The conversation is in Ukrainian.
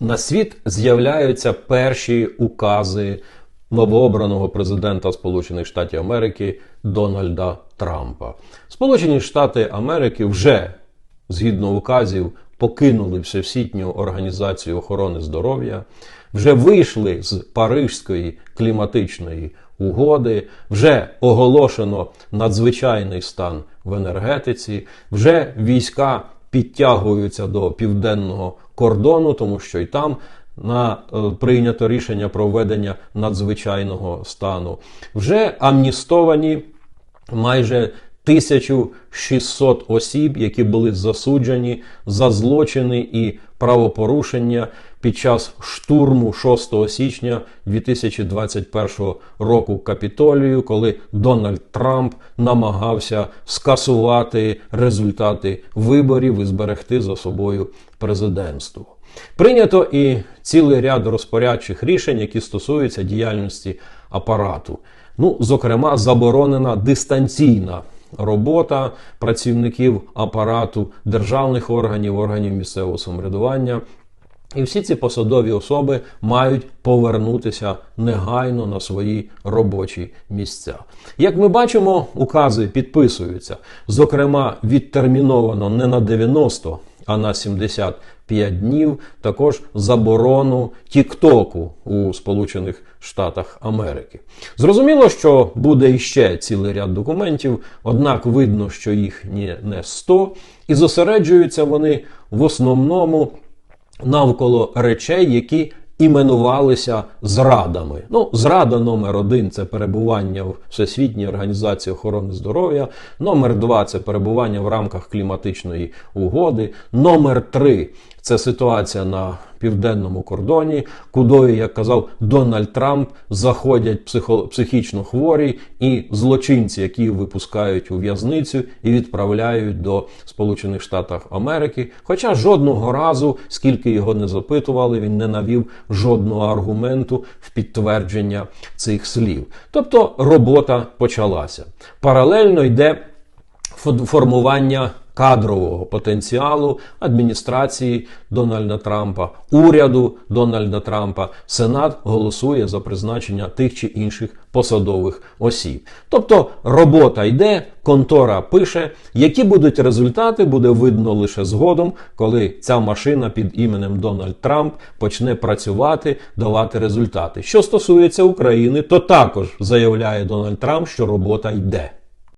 на світ з'являються перші укази новообраного президента Сполучених Штатів Америки Дональда Трампа. Сполучені Штати Америки вже згідно указів покинули Всесвітню організацію охорони здоров'я, вже вийшли з Парижської кліматичної угоди, вже оголошено надзвичайний стан в енергетиці, вже війська підтягуються до південного кордону, тому що й там на е, прийнято рішення про введення надзвичайного стану. Вже амністовані майже 1600 осіб, які були засуджені за злочини і правопорушення під час штурму 6 січня 2021 року Капітолію, коли Дональд Трамп намагався скасувати результати виборів і зберегти за собою президентство. Прийнято і цілий ряд розпорядчих рішень, які стосуються діяльності апарату. Ну, зокрема, заборонена дистанційна робота працівників апарату державних органів, органів місцевого самоврядування. І всі ці посадові особи мають повернутися негайно на свої робочі місця. Як ми бачимо, укази підписуються. Зокрема, відтерміновано не на 90, а на 75 днів також заборону Тіктоку у Сполучених Штатах Америки. Зрозуміло, що буде іще цілий ряд документів, однак видно, що їх не 100, і зосереджуються вони в основному навколо речей, які іменувалися зрадами. Ну, зрада номер один це перебування в Всесвітній організації охорони здоров'я. Номер два це перебування в рамках кліматичної угоди. Номер три це ситуація на південному кордоні, кудою, як казав Дональд Трамп, заходять психо психічно хворі і злочинці, які випускають у в'язницю і відправляють до Сполучених Штатів Америки. Хоча жодного разу, скільки його не запитували, він не навів жодного аргументу в підтвердження цих слів. Тобто робота почалася. Паралельно йде формування кадрового потенціалу адміністрації Дональда Трампа, уряду Дональда Трампа, Сенат голосує за призначення тих чи інших посадових осіб. Тобто робота йде, контора пише, які будуть результати, буде видно лише згодом, коли ця машина під іменем Дональд Трамп почне працювати, давати результати. Що стосується України, то також заявляє Дональд Трамп, що робота йде.